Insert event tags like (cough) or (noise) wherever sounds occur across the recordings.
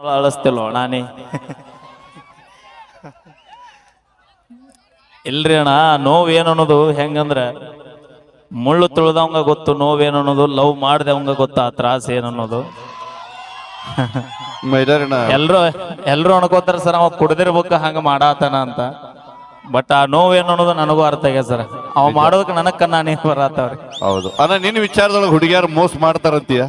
ಅಳಿಸ್ತಿಲ್ವ ನಾನೇ ಇಲ್ರಿ ಅಣ್ಣ ನೋವೇನು ಅನ್ನೋದು ಹೆಂಗಂದ್ರ ಮುಳ್ಳು ತುಳ್ದವಂಗ ಗೊತ್ತು ನೋವೇನು ಅನ್ನೋದು ಲವ್ ಮಾಡ್ದವಂಗ ಗೊತ್ತು ಆ ತ್ರಾಸ ಏನನ್ನೋದು? ಎಲ್ರು ಎಲ್ರು ಅನ್ಕೋತಾರ ಸರ್ ಅವ ಕುಡ್ದಿರ್ಬೇಕು ಹಂಗ ಮಾಡಾತನ ಅಂತ. ಬಟ್ ಆ ನೋವೇನು ಅನ್ನೋದು ನನಗೂ ಅರ್ಥ ಆಗ್ಯ ಸರ್. ಅವ ಮಾಡೋದಕ್ಕೆ ನನಗ್ ಕಣ್ಣ ನೀರು ಬರತ್ತವ್ರಿ. ಹೌದು. ಅಣ್ಣ ನಿನ್ನ ವಿಚಾರದೊಳಗೆ ಹುಡುಗಿಯಾರು ಮೋಸ ಮಾಡ್ತಾರಂತೀಯ?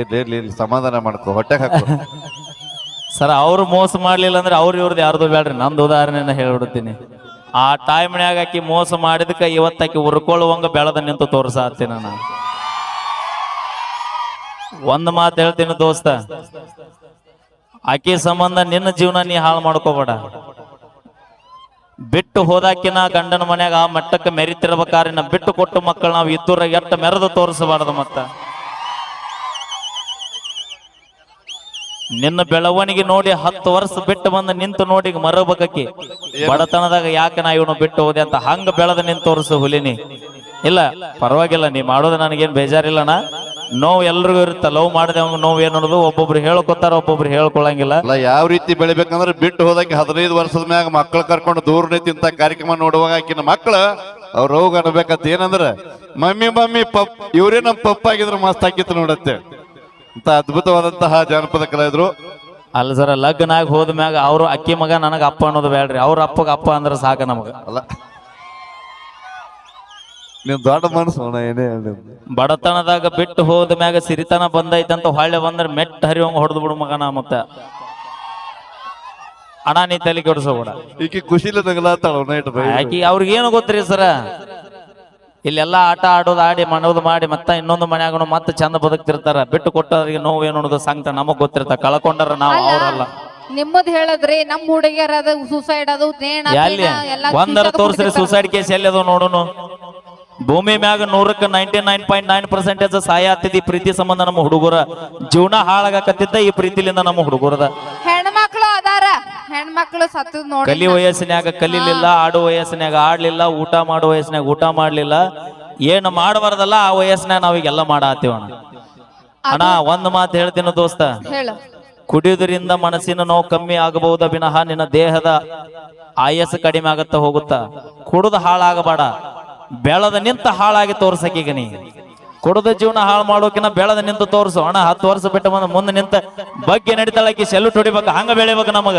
ಇರ್ಲಿ ಸಮಾಧಾನ ಮಾಡ್ಕೊ, ಹೊಟ್ಟೆ (laughs) ಸರ್, ಅವ್ರು ಮೋಸ ಮಾಡ್ಲಿಲ್ಲ ಅಂದ್ರೆ ಅವ್ರ ಇವ್ರದ್ದು ಯಾರ್ದು ಬೇಡ್ರಿ? ನಂದು ಉದಾಹರಣೆನ ಹೇಳ್ಬಿಡ್ತೀನಿ. ಆ ಟೈಮ್ನ್ಯಾಗ ಆಕಿ ಮೋಸ ಮಾಡಿದಕ್ಕೆ ಇವತ್ತಾಕಿ ಉರ್ಕೊಳ್ಳುವಂಗ ಬೆಳೆದ ನಿಂತು ತೋರ್ಸಾತೀನಿ ನಾನು. ಒಂದ್ ಮಾತು ಹೇಳ್ತೀನಿ ದೋಸ್ತ. ಆಕಿ ಸಂಬಂಧ ನಿನ್ನ ಜೀವನ ನೀ ಹಾಳು ಮಾಡ್ಕೋಬೇಡ. ಬಿಟ್ಟು ಹೋದಾಕಿನ ಗಂಡನ ಮನ್ಯಾಗ ಆ ಮಟ್ಟಕ್ಕೆ ಮೆರಿತಿರ್ಬೇಕಾದ್ರೆ ನಾ ಬಿಟ್ಟು ಕೊಟ್ಟು ಮಕ್ಕಳು ನಾವು ಇದ್ದೂರ ಎಟ್ಟ ಮೆರೆದು ತೋರಿಸಬಾರ್ದು ಮತ್ತ. ನಿನ್ನ ಬೆಳವಣಿಗೆ ನೋಡಿ ಹತ್ತು ವರ್ಷ ಬಿಟ್ಟು ಬಂದು ನಿಂತು ನೋಡಿ ಮರಬೇಕಿ ಬಡತನದಾಗ ಯಾಕೆ ನಾ ಇವನು ಬಿಟ್ಟು ಹೋದೆ ಅಂತ ಹಂಗ ಬೆಳೆದ ನಿಂತು ತೋರಿಸು ಹುಲಿನಿ. ಇಲ್ಲ ಪರವಾಗಿಲ್ಲ ನೀ ಮಾಡೋದು ನನಗೇನು ಬೇಜಾರಿಲ್ಲಣ್ಣ. ನೋವು ಎಲ್ರಿಗೂ ಇರುತ್ತೆ ಲವ್ ಮಾಡಿದೆ ಅವ್ನು ನೋವು ಏನು ಅನ್ನೋದು ಒಬ್ಬೊಬ್ರು ಹೇಳ್ಕೊತಾರ ಒಬ್ಬೊಬ್ರು ಹೇಳ್ಕೊಳ್ಳಂಗಿಲ್ಲ ಅಲ್ಲ ಯಾವ ರೀತಿ ಬೆಳಿಬೇಕಂದ್ರೆ ಬಿಟ್ಟು ಹೋದಕ್ಕೆ ಹದಿನೈದು ವರ್ಷದ ಮ್ಯಾಗ ಮಕ್ಕಳು ಕರ್ಕೊಂಡು ದೂರ ನಿಂತ ಇಂಥ ಕಾರ್ಯಕ್ರಮ ನೋಡುವಾಗ ಆಕಿನ ಮಕ್ಕಳು ಅವ್ರು ಹೋಗಿ ಅನ್ಬೇಕಂತ ಏನಂದ್ರೆ ಮಮ್ಮಿ ಮಮ್ಮಿ ಪಪ್ ಇವರೇ ನಮ್ಮ ಪಪ್ಪ ಆಗಿದ್ರೆ ಮಸ್ತ್ ಆಕಿತ್ತು ನೋಡತ್ತೆ. ಅಂತ ಅದ್ಭುತವಾದಂತಹ ಜಾನಪದ ಕಲಾವಿದರು. ಅಲ್ಲ ಸರ ಲಗ್ನ ಆಗಿ ಹೋದ ಮ್ಯಾಗ ಅವ್ರು ಅಕ್ಕಿ ಮಗ ನನಗೆ ಅಪ್ಪ ಅನ್ನೋದು ಬೇಡ್ರಿ ಅವ್ರ ಅಪ್ಪಗ ಅಪ್ಪ ಅಂದ್ರೆ ಸಾಕ ನಮಗ. ಅಲ್ಲ. ನೀನ್ ದೊಡ್ಡ ಮನಸ್ಸು ಅಣ್ಣ ಏನೇ ಹೇಳಿ ಬಡತನದಾಗ ಬಿಟ್ಟು ಹೋದ ಮ್ಯಾಗ ಸಿರಿತನ ಬಂದೈತಂತ ಹೊಳ್ಳೆ ಬಂದ್ರೆ ಮೆಟ್ಟ ಹರಿವಂಗ ಹೊಡೆದು ಬಿಡು ಮಗನ ಮತ್ತೆ. ಅಣ್ಣ ನೀ ತಲೆ ಕೆಡಿಸೋಬೇಡ. ಈಕಿ ಖುಷಿಲಿ ನಗಲಾತಾಳ ನೈಟ್ ಆಕಿ ಅವ್ರಿಗೇನು ಗೊತ್ತ್ರಿ ಸರ? ಇಲ್ಲೆಲ್ಲ ಆಟ ಆಡೋದು ಆಡಿ ಮಾಡೋದು ಮಾಡಿ ಮತ್ತ ಇನ್ನೊಂದು ಮನ್ಯಾಗನು ಮತ್ತೆ ಚಂದ ಬದುಕ್ತಿರ್ತಾರ. ಬಿಟ್ಟು ಕೊಟ್ಟವ್ರಿಗೆ ನೋವು ಏನು ಅನ್ನೋದು ಸಂಕಟ ನಮಗ್ ಗೊತ್ತಿರ್ತ. ಕಳ್ಕೊಂಡಾರ ನಾವು ಅವ್ರಲ್ಲ. ನಿಮ್ಮದ್ ಹೇಳದ್ರಿ ನಮ್ ಹುಡುಗಿಯರ ಅದು ಸೂಸೈಡ್ ಅದು ನೇಣ ಎಲ್ಲಿ? ಒಂದರ ತೋರಿಸ್ರಿ ಸುಸೈಡ್ ಕೇಸ್ ಎಲ್ಲಿ ಅದು ನೋಡೋನು? ಭೂಮಿ ಮ್ಯಾಗ ನೂರಕ್ಕೆ ninety nine point nine percentage ಸಹಾಯ ಆಗ್ತಿದ್ದ ಈ ಪ್ರೀತಿ ಸಂಬಂಧ ನಮ್ಮ ಹುಡುಗರ. ಜೀವನ ಹಾಳಾಗಕತ್ತಿದ್ದ ಈ ಪ್ರೀತಿಲಿಂದ ನಮ್ಮ ಹುಡುಗರದ. ಹೆಣ್ಮಕ್ಳು ಸತ್ತು ನೋಡಿ ಕಲಿ ವಯಸ್ಸಿನಾಗ ಕಲಿಲಿಲ್ಲ ಆಡೋ ವಯಸ್ಸಿನಾಗ ಆಡ್ಲಿಲ್ಲ ಊಟ ಮಾಡೋ ವಯಸ್ಸಿನಾಗ ಊಟ ಮಾಡ್ಲಿಲ್ಲ. ಏನು ಮಾಡಬಾರ್ದಲ್ಲ ಆ ವಯಸ್ಸಿನಾಗ ನಾವೀಗೆಲ್ಲ ಮಾಡಾತೀವಣ್ಣ ಅಣ್ಣ. ಒಂದ್ ಮಾತು ಹೇಳ್ತೀನಿ ದೋಸ್ತ. ಹೇಳು. ಕುಡಿಯೋದ್ರಿಂದ ಮನಸ್ಸಿನ ನೋವು ಕಮ್ಮಿ ಆಗಬಹುದ ವಿನಃ ನಿನ್ನ ದೇಹದ ಆಯಸ್ಸು ಕಡಿಮೆ ಆಗತ್ತ ಹೋಗುತ್ತಾ? ಕುಡಿದು ಹಾಳಾಗಬೇಡ. ಬೆಳೆದ ನಿಂತ ಹಾಳಾಗಿ ತೋರ್ಸಕೀಗ ನೀ. ಕುಡಿದ ಜೀವನ ಹಾಳು ಮಾಡೋಕಿನ ಬೆಳೆದ ನಿಂತು ತೋರಿಸು. ಅಣ್ಣ ಹತ್ತು ವರ್ಷ ಬಿಟ್ಟು ಬಂದ ಮುಂದೆ ನಿಂತ ಬಗ್ಗೆ ನಡಿತಾಳಕಿ ಸೆಲ್ಯೂಟ್ ಹೊಡಿಬೇಕು ಹಂಗ ಬೆಳಿಬೇಕು ನಮಗ.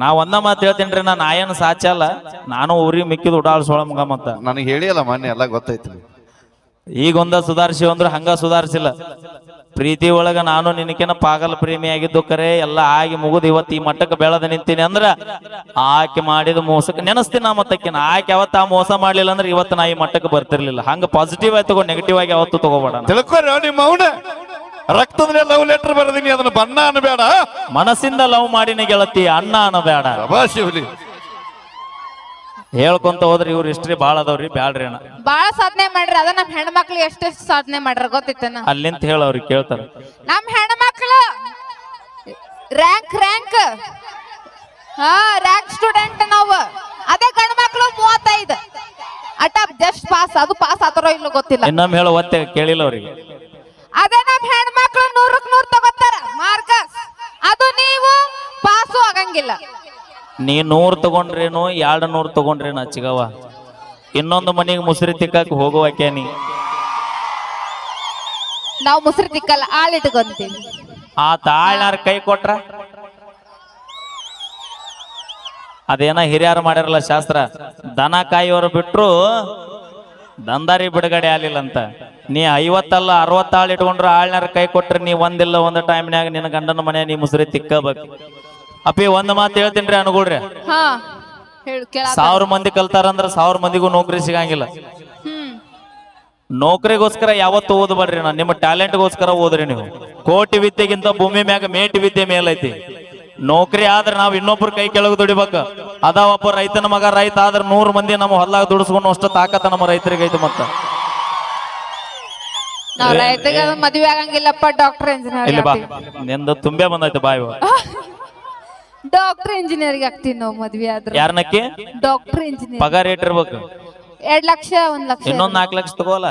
ನಾ ಒಂದ ಮಾತು ಹೇಳ್ತೀನಿ ನಾ ನಾಯನ್ ಸಾಚಲ್ಲ ನಾನು ಊರಿಗೆ ಮಿಕ್ಕಿದ ಉಡಾಳ್ಸೋಳ ಮಗ ಮತ್ತ ನನಗೆ ಹೇಳಿಯಲ್ಲ ಮೊನ್ನೆ ಎಲ್ಲ ಗೊತ್ತೈತಿ ಈಗೊಂದ ಸುಧಾರಿಸಿ ಅಂದ್ರೆ ಹಂಗ ಸುಧಾರಿಸಿಲ್ಲ. ಪ್ರೀತಿ ಒಳಗ ನಾನು ನಿನಕಿನ ಪಾಗಲ್ ಪ್ರೇಮಿ ಆಗಿದ್ದು ಕರೆ ಎಲ್ಲ ಆಗಿ ಮುಗಿದು ಇವತ್ತು ಈ ಮಟ್ಟಕ್ಕೆ ಬೆಳೆದ ನಿಂತೀನಿ ಅಂದ್ರ ಆಕೆ ಮಾಡಿದ ಮೋಸಕ್ಕೆ ನೆನಸ್ತೀನಿ ನಾ ಮತ್ತಕ್ಕಿನ. ಆಕೆ ಯಾವತ್ತ ಆ ಮೋಸ ಮಾಡ್ಲಿಲ್ಲ ಅಂದ್ರೆ ಇವತ್ತು ನಾ ಈ ಮಟ್ಟಕ್ಕೆ ಬರ್ತಿರ್ಲಿಲ್ಲ. ಹಂಗ ಪಾಸಿಟಿವ್ ಆಗಿ ತಗೋ ನೆಗೆಟಿವ್ ಆಗಿ ಯಾವತ್ತು ತಗೋಬೇಡ ತಿಳ್ಕೊರಿ ನಿಮ್ಮ ಅವನ. ರಕ್ತದ ಲವ್ ಲೆಟರ್ ಬರೆದಿನಿ ಅದನ್ನ ಬಣ್ಣ ಅನ್ಬೇಡ. ಮನಸ್ಸಿಂದ ಲವ್ ಮಾಡಿನ ಗೆಳತಿ ಅಣ್ಣ ಅನ್ನಬೇಡ ಹೇಳ್ಕೊಂತ ಹೋದ್ರೆ ಇವ್ರ ಹಿಸ್ಟ್ರಿ ಬಾಳ ಅದಾವ್ರಿ ಬ್ಯಾಡ್ರಿ ಅಣ್ಣ. ಬಾಳ ಸಾಧನೆ ಮಾಡ್ರಿ ಅದ ನಮ್ ಹೆಣ್ಮಕ್ಳು ಎಷ್ಟೆಷ್ಟು ಸಾಧನೆ ಮಾಡ್ರ ಗೊತ್ತಿತ್ತನ? ಅಲ್ಲಿಂತ ಹೇಳ ಅವ್ರಿಗೆ ಕೇಳ್ತಾರ. ನಮ್ ಹೆಣ್ಮಕ್ಳು ರ್ಯಾಂಕ್ ರ್ಯಾಂಕ್ ಹಾ ರ್ಯಾಂಕ್ ಸ್ಟೂಡೆಂಟ್ ನಾವು. ಅದೇ ಗಂಡ ಮಕ್ಳು ಮೂವತ್ತೈದು. ಅಟ ಜಸ್ಟ್ ಪಾಸ್ ಅದು ಪಾಸ್ ಆತರೋ ಇಲ್ಲೋ ಗೊತ್ತಿಲ್ಲ. ಇನ್ನೊಮ್ಮೆ ಹೇಳ ಒತ್ತೆ ಕೇಳಿಲ್ಲ ಅವ್ರಿಗೆ. ಅದೇ ನಮ್ ಹೆಣ್ಮಕ್ಳು ನೂರಕ್ ನೂರ್ ತಗೋತಾರ ಮಾರ್ಕಸ್ ಅದು ನೀವು ಪಾಸು ಆಗಂಗಿಲ್ಲ. ನೀ ನೂರ್ ತಗೊಂಡ್ರೇನು ಎರಡು ನೂರ್ ತಗೊಂಡ್ರೇನು ಚಿಗವ ಇನ್ನೊಂದು ಮನೆಗೆ ಮುಸುರಿ ತಿಕ್ಕಾಕ ಹೋಗುವಾಕೆ ನೀ? ನಾವು ಮುಸ್ರಿ ತಿಕ್ಕಲ್ಲ ಆಳಿಟ್ಕೊಂತೀವಿ ಆ ತಾಳ್ನಾರ ಕೈ ಕೊಟ್ರ? ಅದೇನ ಹಿರಿಯರು ಮಾಡಿರಲ್ಲ ಶಾಸ್ತ್ರ ದನ ಕಾಯಿಯವರು ಬಿಟ್ರು ದಂದಾರಿ ಬಿಡುಗಡೆ ಆಗ್ಲಿಲ್ಲ ಅಂತ ನೀ ಐವತ್ತಲ್ಲ ಅರವತ್ತಾಳು ಇಟ್ಕೊಂಡ್ರು ಆಳ್ನಾರ ಕೈ ಕೊಟ್ರೆ ನೀ ಒಂದಿಲ್ಲ ಒಂದು ಟೈಮ್ನ್ಯಾಗ ನಿನ್ನ ಗಂಡನ ಮನೆ ನೀ ಮುಸುರಿ ತಿಕ್ಕಬೇಕು. ಅಪ್ಪಿ ಒಂದ್ ಮಾತು ಹೇಳ್ತೀನಿ ರೀ ಅನುಗುಳ್ರಿ. ಹಾ ಹೇಳು ಕೇಳ ಸಾವಿರ ಮಂದಿ ಕಲ್ತಾರಂದ್ರ ಸಾವಿರ ಮಂದಿಗೂ ನೌಕರಿ ಸಿಗಂಗಿಲ್ಲ. ಹ್ಮ್. ನೌಕರಿಗೋಸ್ಕರ ಯಾವತ್ತು ಓದಬೇಡ್ರಿ ನಾ ನಿಮ್ಮ ಟ್ಯಾಲೆಂಟ್ಗೋಸ್ಕರ ಓದ್ರಿ ನೀವು. ಕೋಟಿ ವಿದ್ಯೆಗಿಂತ ಭೂಮಿ ಮ್ಯಾಗ ಮೇಟಿ ವಿದ್ಯೆ ಮೇಲೈತಿ. ನೌಕರಿ ಆದ್ರೆ ನಾವ್ ಇನ್ನೊಬ್ರ ಕೈ ಕೆಳಗೆ ದುಡಿಬೇಕ. ಅದಾವಪ್ಪ ಒಬ್ಬ ರೈತನ ಮಗ ರೈತ ಆದ್ರ ನೂರ್ ಮಂದಿ ನಮ್ಮ ಹೊಲ್ದಾಗ ದುಡಿಸ್ಕೊಂಡು ಅಷ್ಟು ತಾಕತ್ತ ನಮ್ಮ ರೈತರಿಗೆ ಐತಿ ಮತ್ತ. ನಾವ್ ರೈತಗೆ ಮದ್ವೆ ಆಗಂಗಿಲ್ಲಪ್ಪ ಡಾಕ್ಟರ್ ಇಲ್ಲಿ ಬಾ. ನಿಂದ ನಿಂದು ತುಂಬೆ ಬಂದೈತೆ ಬಾಯ್ (laughs) ಡಾಕ್ಟರ್ ಇಂಜಿನಿಯರ್ಗೆ ಆಗ್ತೀನಿ ನಾವು ಮದ್ವೆ ಆದ್ರೆ. ಯಾರನಕ್ಕೆ? ಡಾಕ್ಟರ್ ಇಂಜಿನಿಯರ್ ಪಗಾರ ಇರಬೇಕು ಎರಡ್ ಲಕ್ಷ ಒಂದ್ ಲಕ್ಷ. ಇನ್ನೊಂದ್ ನಾಲ್ಕು ಲಕ್ಷ ತಗೋಲ್ಲ.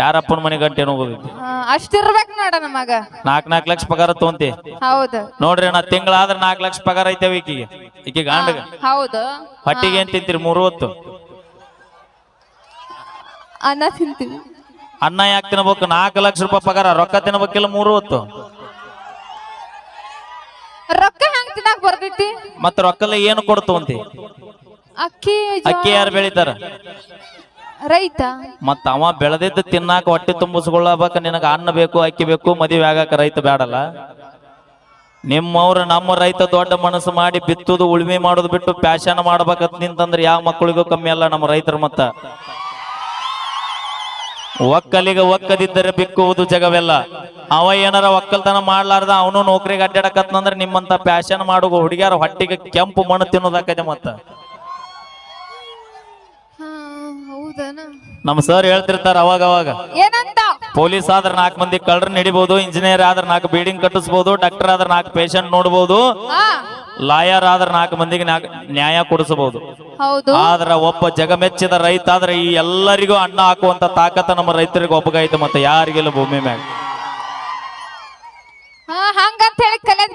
ಯಾರಪ್ಪನ ಮನೆ ಗಂಟೆ ಹೋಗೋದೈತಿ ಅಷ್ಟಿರ್ಬೇಕು ನೋಡ ನಮಗ. ನಾಲ್ಕ್ ನಾಲ್ಕು ಲಕ್ಷ ಪಗಾರ ತಗೊಂತಿ. ಹೌದು. ನೋಡ್ರಿ ನಾ ತಿಂಗಳಾದ್ರ ನಾಲ್ಕು ಲಕ್ಷ ಪಗಾರ ಐತೆ ಈಕಿಗೆ. ಈಕಿ ಗಾಂಡ ಹೌದು. ಹೊಟ್ಟಿಗೆ ಏನ್ ತಿಂತೀರಿ? ಮೂರು ಹೊತ್ತು ಅನ್ನ ತಿಂತೀವಿ. ಅನ್ನ ಯಾಕೆ ತಿನ್ಬೇಕು? ನಾಲ್ಕು ಲಕ್ಷ ರೂಪಾಯಿ ಪಗಾರ ರೊಕ್ಕ ತಿನ್ಬೇಕಿಲ್ಲ ಮೂರು ಹೊತ್ತು ರೊಕ್ಕ ತಿನ್ನಾಕ್ ಬರ್ತೈತಿ ಮತ್ತ ರೊಕ್ಕಲ್ಲ ಏನು ಕೊಡ್ತವಂತಿ ಅಕ್ಕಿ ಜೋಳ, ಅಕ್ಕಿ ಯಾರು ಬೆಳಿತಾರ? ರೈತ. ಮತ್ತ ಅವ ಬೆಳೆದಿದ್ದು ತಿನ್ನಾಕ ಹೊಟ್ಟೆ ತುಂಬಿಸ್ಕೊಳ್ಳಬೇಕ ನಿನಗ ಅನ್ನ ಬೇಕು ಅಕ್ಕಿ ಬೇಕು ಮದುವೆ ಆಗಾಕ ರೈತ ಬೇಡಲ್ಲ ನಿಮ್ಮವ್ರ ನಮ್ಮ ರೈತ ದೊಡ್ಡ ಮನಸ್ಸು ಮಾಡಿ ಬಿತ್ತುದು ಉಳುಮೆ ಮಾಡೋದು ಬಿಟ್ಟು ಪ್ಯಾಶನ್ ಮಾಡ್ಬೇಕಂತ ನಿಂತಂದ್ರೆ ಯಾವ ಮಕ್ಕಳಿಗೂ ಕಮ್ಮಿ ಅಲ್ಲ ನಮ್ಮ ರೈತರು ಮತ್ತ? ಒಕ್ಕಲಿಗ ಒಕ್ಕದಿದ್ದರೆ ಬಿಕ್ಕುವುದು ಜಗವೆಲ್ಲ. ಅವ ಏನಾರ ಒಕ್ಕಲ್ತನ ಮಾಡ್ಲಾರ್ದ ಅವನು ನೌಕರಿಗೆ ಅಡ್ಡಾಡಕತ್ನಂದ್ರ ನಿಮ್ಮಂತ ಪ್ಯಾಶನ್ ಮಾಡುವ ಹುಡುಗಿಯರ ಹೊಟ್ಟಿಗೆ ಕೆಂಪು ಮಣ್ಣು ತಿನ್ನೋದಾಕೈತೆ ಮತ್ತ. ನಮ್ಮ ಸರ್ ಹೇಳ್ತಿರ್ತಾರ ಅವಾಗ ಅವಾಗ ಏನಂತ? ಪೊಲೀಸ್ ಆದ್ರ ನಾಲ್ಕು ಮಂದಿ ಕಳ್ಳರ್ ನಡಿಬಹುದು ಇಂಜಿನಿಯರ್ ಆದ್ರ ನಾಲ್ಕ್ ಬಿಲ್ಡಿಂಗ್ ಕಟ್ಟಿಸಬಹುದು ಡಾಕ್ಟರ್ ಆದ್ರ ನಾಲ್ಕ್ ಪೇಷಂಟ್ ನೋಡಬಹುದು ಲಾಯರ್ ಆದ್ರ ನಾಲ್ಕು ಮಂದಿಗೆ ನ್ಯಾಯ ಕೊಡಿಸಬಹುದು ಹೌದು. ಆದ್ರ ಒಬ್ಬ ಜಗಮೆಚ್ಚಿದ ರೈತ ಆದ್ರೆ ಈ ಎಲ್ಲರಿಗೂ ಅನ್ನ ಹಾಕುವಂತ ತಾಕತ್ತ ನಮ್ಮ ರೈತರಿಗೆ ಒಬ್ಬಗೈತೆ ಮತ್ತೆ ಯಾರಿಗೆಲ್ಲ ಭೂಮಿ ಮ್ಯಾಗ ಹಾ ಹಂಗಂತ ಹೇಳಿ ಕಲಿಯದ್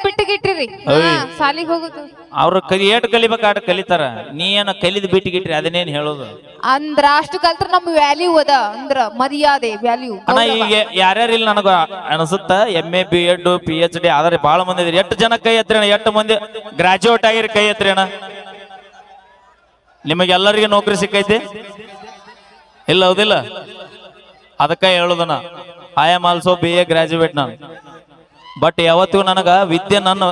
ಅಯ್ಯ್. ಸಾಲಿಗೆ ಹೋಗುದು. ಅವ್ರ ಕಲಿ ಏಟ್ ಕಲಿಬೇಕು ಆಟ ಕಲಿತಾರ. ನೀ ಏನ ಕಲಿದ್ ಬಿಟ್ಟಿಗಿಟ್ರಿ ಅದನ್ನೇನ್ ಹೇಳೋದು? ಅಂದ್ರ ಅಷ್ಟು ಕಲ್ತ್ರ ನಮ್ ವ್ಯಾಲ್ಯೂ ಅದ. ಅಂದ್ರ ಮರ್ಯಾದೆ ವ್ಯಾಲ್ಯೂ ಅಣ್ಣ ಈಗ ಯಾರ್ಯಾರು ಇಲ್ಲ ನನಗ ಅನಿಸುತ್ತ M A B Ed P H D ಆದ್ರೆ ಬಾಳ ಮಂದಿ ಇದ್ರಿ. ಎಷ್ಟು ಜನ ಕೈ ಎತ್ತರಿ ಅಣ್ಣ? ಎಷ್ಟು ಮಂದಿ ಗ್ರಾಜುಯೇಟ್ ಆಗಿರಿ ಕೈ ಎತ್ತರಿ ಅಣ್ಣ? ನಿಮಗೆಲ್ಲರಿಗೆ ನೌಕರಿ ಸಿಕ್ಕೈತಿ? ಇಲ್ಲ ಹೌದಿಲ್ಲ? ಅದಕ್ಕ ಹೇಳುದನ I am also B A graduate ನಾನು. ಬಟ್ ಯಾವತ್ತು ನನಗ ವಿದ್ಯೆ ನನ್ನ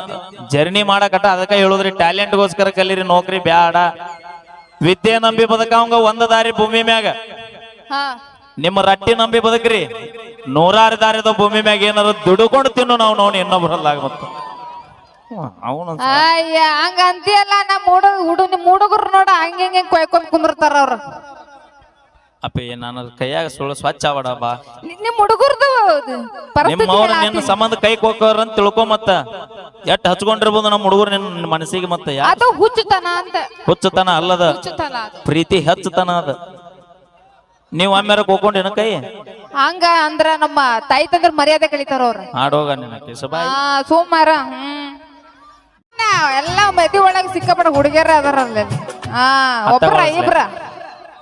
ಜರ್ನಿ ಮಾಡಕಟ ಅದಕ್ಕೆ ಹೇಳುದ್ರಿ ಟ್ಯಾಲೆಂಟ್ಗೋಸ್ಕರ ಕಲೀರಿ ನೌಕರಿ ಬ್ಯಾಡ. ವಿದ್ಯೆ ನಂಬಿ ಬದುಕವಂಗ ಒಂದ ದಾರಿ ಭೂಮಿ ಮ್ಯಾಗ. ಹಾ. ನಿಮ್ಮ ರಟ್ಟಿ ನಂಬಿ ಬದುಕ್ರಿ ನೂರಾರು ದಾರಿದ ಭೂಮಿ ಮ್ಯಾಗ ಏನಾದ್ರು ದುಡುಕೊಂಡು ತಿನ್ನು ನಾವು ನೋಡಿ ಇನ್ನೊಬ್ರಲ್ಲಾಗ ಮತ್ತೆ. ಅವನು ಅಯ್ಯ ಹಂಗ ಅಂತೀಯಲ್ಲ ನಮ್ಮ ಹುಡುಗ ಹುಡು ನಿಮ್ ಹುಡುಗರು ನೋಡ ಹಂಗ ಹಿಂಗ ಕೊಯ್ಕೊಂಡ್ ಕುಂದಿರ್ತಾರ ಅವ್ರ. ಅಪ್ಪ ನನ್ನ ಕೈಯಾಗ ಸುಳ್ಳು ಸ್ವಚ್ಛ ಬಾ ನಿ- ನಿಮ್ ಹುಡುಗರ್ದು ನಿಮ್ಮವ್ರ ನಿನ್ನ ಸಂಬಂಧ ಕೈ ಕೊಕ್ಕವ್ರ ಅಂತ ತಿಳ್ಕೊ ಮತ್ತ. ಎಟ್ ಹಚ್ಕೊಂಡಿರ್ಬೋದು ನಮ್ಮ ಹುಡುಗರು ನಿನ್ನ ಮನಸ್ಸಿಗೆ ಮತ್ತ ಯಾ ಅದು ಹುಚ್ಚುತನ ಅಂತ. ಹುಚ್ಚತನ ಅಲ್ಲದ. ಹುಚ್ಚುತನ ಅದು. ಪ್ರೀತಿ ಹೆಚ್ಚತನ ಅದ. ನೀವ್ ಆಮೇಲೆ ಕೋಕೊಂಡಿನ ಕೈ? ಹಂಗ ಅಂದ್ರ ನಮ್ಮ ತಾಯಿ ತಂದ್ರ ಮರ್ಯಾದೆ ಕಳಿತಾರ ಅವ್ರ. ಆಡೋಗ ನಿನ್ನ ಕಿಸಬಾಯಿ ಸೋಮವಾರ ಹ್ಮ್. ಎಲ್ಲ ಮದಿ ಒಳಗ ಸಿಕ್ಕಾಪಡ ಹುಡುಗಿಯರ ಅದಾರ ಅಲ್ಲಿ ಹಾ ಒಬ್ರ. ಇಬ್ರ.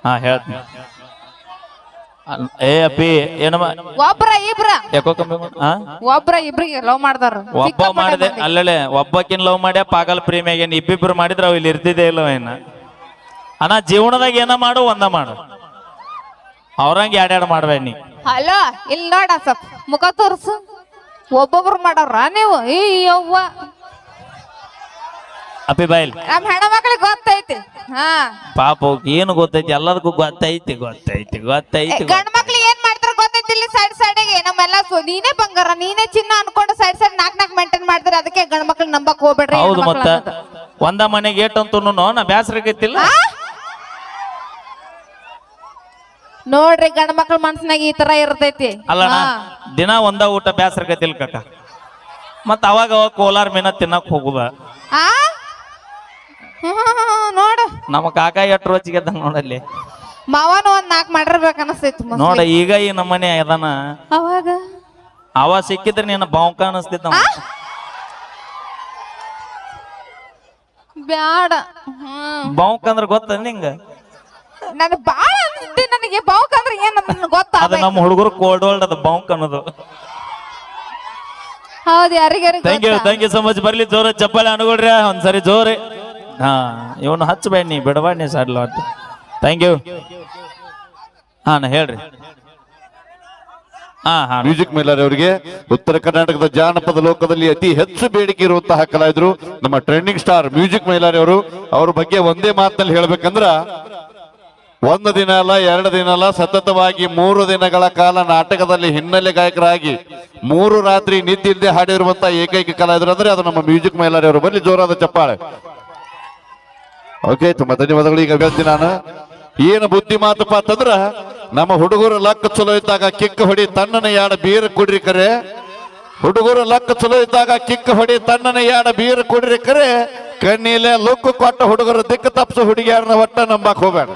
ಹಾ ಹೇಳ್ತೀನಿ. ಏ ಅಪ್ಪಿ ಏನಮ್ಮ ಒಬ್ರ ಇಬ್ರ. ಯಾಕೋ ಕಮ್ಮಿ ಹಾ ಒಬ್ರ ಇಬ್ರಿಗೆ ಲವ್ ಮಾಡ್ದಾರ. ಒಬ್ಬ ಮಾಡಿದೆ ಅಲ್ಲೇ ಒಬ್ಬಕಿನ್ ಲವ್ ಮಾಡ್ಯ ಪಾಗಲ್ ಪ್ರೇಮಿಯಾಗ ಏನ್ ಇಬ್ಬಿಬ್ರು ಮಾಡಿದ್ರ ಅವ್ ಇಲ್ಲಿ ಇರ್ತಿದ್ದೆ ಇಲ್ಲ ಏನ ಅಣ್ಣ ಜೀವನದಾಗ ಏನ ಮಾಡು ಒಂದ ಮಾಡು. ಅವ್ರಂಗ ಎರಡೆರಡು ಮಾಡ್ಬೇಡ ನೀ? ಹಲೋ ಇಲ್ಲಿ ನೋಡ ಸ್ವಲ್ಪ ಮುಖ ತೋರ್ಸು. ಒಬ್ಬೊಬ್ರು ಮಾಡವ್ರ ನೀವು? ಈ ಯವ್ವ ಅಪ್ಪಿ ಬಾಯ್ಲ್ ನಮ್ ಹೆಣ್ಮಕ್ಳಿಗೆ ಗೊತ್ತೈತಿ. ಹಾ. ಪಾಪ ಏನು ಗೊತ್ತೈತಿ? ಎಲ್ಲದಕ್ಕೂ ಗೊತ್ತೈತಿ ಗೊತ್ತೈತಿ ಗೊತ್ತೈತಿ ಗಂಡ್ ಮಕ್ಳು ಏನ್ ಮಾಡ್ತಾರ ಗೊತ್ತೈತಿ ಇಲ್ಲಿ ಸೈಡ್ ಸೈಡ್ಗೆ ನಮ್ಮೆಲ್ಲ ಸು- ನೀನೇ ಬಂಗಾರ ನೀನೇ ಚಿನ್ನ ಅನ್ಕೊಂಡು ಸೈಡ್ ಸೈಡ್ ನಾಕ್ ನಾಕ್ ಮೇಂಟೈನ್ ಮಾಡ್ತಾರೆ. ಅದಕ್ಕೆ ಗಂಡ್ ಮಕ್ಳು ನಂಬಕ್ ಹೋಗ್ಬೇಡ್ರಿ ಹೌದು ಹೆಣ್ಮಕ್ಳು ಮತ್ತ. ಅನ್ನೋದು. ಒಂದ ಮನೆಗೆ ಏಟಂತೂ ನಾ ಬ್ಯಾಸರಿಗೈತಿಲ್ಲ ಆ? ನೋಡ್ರಿ ಗಂಡ್ ಮಕ್ಳ ಮನ್ಸಿನಾಗ ಈ ತರ ಇರ್ತೈತಿ. ಅಲ್ಲಣ್ಣ ಹಾ. ದಿನ ಒಂದ ಊಟ ಬ್ಯಾಸರಕೈತಿಲ್ ಕಕ್ಕ ಮತ್ತ ಅವಾಗ ಅವಾಗ ಕೋಲಾರ ಮೀನ ತಿನ್ನಕ್ ಹೋಗುದ. ನೋಡು. ನಮ್ಮ ಕಾಕ ಎಟ್ರು ಗೆದ್ದ ನೋಡಲ್ಲಿ ಮಾವನು ಒಂದ್ ನಾಲ್ಕು ಮಾಡಿರ್ಬೇಕು ಅನಸ್ತೈತಿ. ನೋಡ ಈಗ ಈ ನಮ್ಮನೆ ಅದನ. ಅವಾಗ? ಅವ ಸಿಕ್ಕಿದ್ರೆ ನೀನು ಬಾಂಕ ಅನಿಸ್ತಿದ್ದ ಬ್ಯಾಡ. ಬಾಂಕ್ ಅಂದ್ರೆ ಗೊತ್ತ ನಿಂಗ? ನನ್ ಬಾಳ ಅನ್ಸುತ್ತೆ ನನಗೆ ಬಾವುಕ ಅಂದ್ರೆ ಏನ್ ಗೊತ್ತ ಅದು ನಮ್ಮ ಹುಡುಗರು ಕೋಲ್ಡ್ ವರ್ಲ್ಡ್ ಅದು ಬಾಂಕ್ ಅನ್ನೋದು. ಹೌದು ಯಾರಿಗಾರಿಗೆ thank you thank you so much ಬರ್ಲಿ ಜೋರ ಚಪ್ಪಲಿ ಅನುಗೊಳ್ರಿ ಒಂದ್ಸರಿ ಜೋರಿ. ಹಾ, ಇವನು ಹಚ್ಚಬೇಡಿ ಬಿಡಬೇಡ ಸಡ್ಲ ಒಟ್ಟು. ಥ್ಯಾಂಕ್ ಯು ಹಾಂ ಹೇಳ್ರಿ. ಮ್ಯೂಸಿಕ್ ಮೇಲರ್ ಅವರಿಗೆ, ಉತ್ತರ ಕರ್ನಾಟಕದ ಜಾನಪದ ಲೋಕದಲ್ಲಿ ಅತಿ ಹೆಚ್ಚು ಬೇಡಿಕೆ ಇರುವಂತಹ ಕಲಾವಿದರು, ನಮ್ಮ ಟ್ರೆಂಡಿಂಗ್ ಸ್ಟಾರ್ ಮ್ಯೂಸಿಕ್ ಮೈಲಾರಿ ಅವರು, ಅವ್ರ ಬಗ್ಗೆ ಒಂದೇ ಮಾತಿನಲ್ಲಿ ಹೇಳ್ಬೇಕಂದ್ರ, ಒಂದು ದಿನ ಅಲ್ಲ, ಎರಡು ದಿನ ಅಲ್ಲ, ಸತತವಾಗಿ ಮೂರು ದಿನಗಳ ಕಾಲ ನಾಟಕದಲ್ಲಿ ಹಿನ್ನೆಲೆ ಗಾಯಕರಾಗಿ ಮೂರು ರಾತ್ರಿ ನಿದ್ದಿಲ್ಲದೆ ಹಾಡಿರುವಂತಹ ಏಕೈಕ ಕಲಾವಿದರು ಅಂದ್ರೆ ಅದು ನಮ್ಮ ಮ್ಯೂಸಿಕ್ ಮೈಲಾರಿ ಅವರು. ಬರ್ಲಿ, ಜೋರಾದ ಚಪ್ಪಾಳೆ. ಓಕೆ, ತುಂಬಾ ಧನ್ಯವಾದಗಳು. ಈಗ ಹೇಳ್ತೀನಿ ನಾನು. ಏನು ಬುದ್ಧಿ ಮಾತಪ್ಪ ನಮ್ಮ ಹುಡುಗರು ಲಕ್ಕ ಚಲೋ ಇದ್ದಾಗ ಕಿಕ್ಕ ಹೊಡಿ ತಣ್ಣನ ಯಾಡ ಬೀರ ಕುಡ್ರಿ ಕರೆ. ಹುಡುಗರು ಲಕ್ಕ ಚಲೋ ಇದ್ದಾಗ ಕಿಕ್ಕ ಹೊಡಿ ತಣ್ಣನ ಯಾಡ ಬೀರ ಕುಡ್ರಿ ಕರೆ. ಕಣ್ಣಿಲೆ ಲುಕ್ಕು ಕೊಟ್ಟ ಹುಡುಗರು ದಿಕ್ಕ ತಪ್ಸು ಹುಡುಗಿಯಾರನ್ನ ಒಟ್ಟ ನಂಬಕ್ ಹೋಗ್ಬೇಡ.